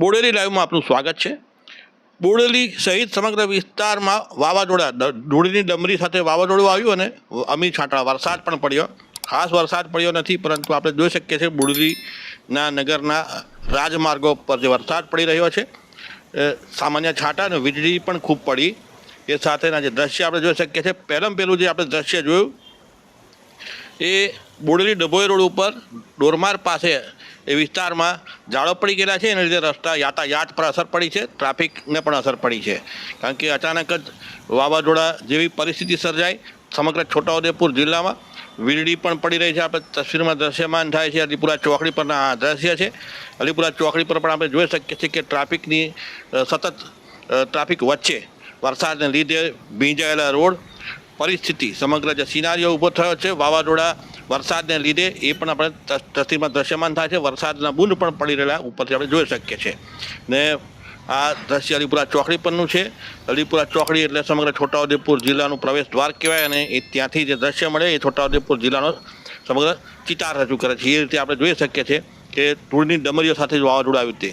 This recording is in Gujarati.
બોડેલી લાઈવમાં આપનું સ્વાગત છે. બોડેલી સહિત સમગ્ર વિસ્તારમાં વાવાઝોડા ધૂળની ડમરી સાથે વાવાઝોડું આવ્યું અને અમી છાંટા વરસાદ પણ પડ્યો. ખાસ વરસાદ પડ્યો નથી, પરંતુ આપણે જોઈ શકીએ છીએ બોડેલીના નગરના રાજમાર્ગો પર જે વરસાદ પડી રહ્યો છે સામાન્ય છાંટા અને વીજળી પણ ખૂબ પડી. એ સાથેના જે દ્રશ્ય આપણે જોઈ શકીએ છીએ, પહેલાં પહેલું જે આપણે દ્રશ્ય જોયું એ બોડેલી ડભોઈ રોડ ઉપર ડોરમાર પાસે એ વિસ્તારમાં જાળો પડી ગયેલા છે. એના લીધે રસ્તા યાતાયાત પર અસર પડી છે. ટ્રાફિકને પણ અસર પડી છે. કારણ કે અચાનક જ વાવાઝોડા જેવી પરિસ્થિતિ સર્જાઈ સમગ્ર છોટાઉદેપુર જિલ્લામાં. વીજળી પણ પડી રહી છે. આપણે તસવીરમાં દ્રશ્યમાન થાય છે. અલીપુરા ચોકડી પરના આ દ્રશ્ય છે. અલીપુરા ચોકડી પર પણ આપણે જોઈ શકીએ છીએ કે ટ્રાફિકની સતત ટ્રાફિક વચ્ચે વરસાદને લીધે ભીંજાયેલા રોડ પરિસ્થિતિ સમગ્ર જે સિનારીઓ ઊભો થયો છે, વાવાઝોડા, વરસાદને લીધે એ પણ આપણે તસવીરમાં દ્રશ્યમાન થાય છે. વરસાદના બૂંદ પણ પડી રહેલા ઉપરથી આપણે જોઈ શકીએ છીએ. ને આ દ્રશ્ય અલીપુરા ચોકડી પરનું છે. અલીપુરા ચોકડી એટલે સમગ્ર છોટાઉદેપુર જિલ્લાનું પ્રવેશ દ્વાર કહેવાય અને એ ત્યાંથી જે દ્રશ્ય મળે એ છોટાઉદેપુર જિલ્લાનો સમગ્ર ચિતાર રજૂ કરે છે. એ રીતે આપણે જોઈ શકીએ છીએ કે ધૂળની ડમરીઓ સાથે જ વાવાઝોડું આવ્યું તે.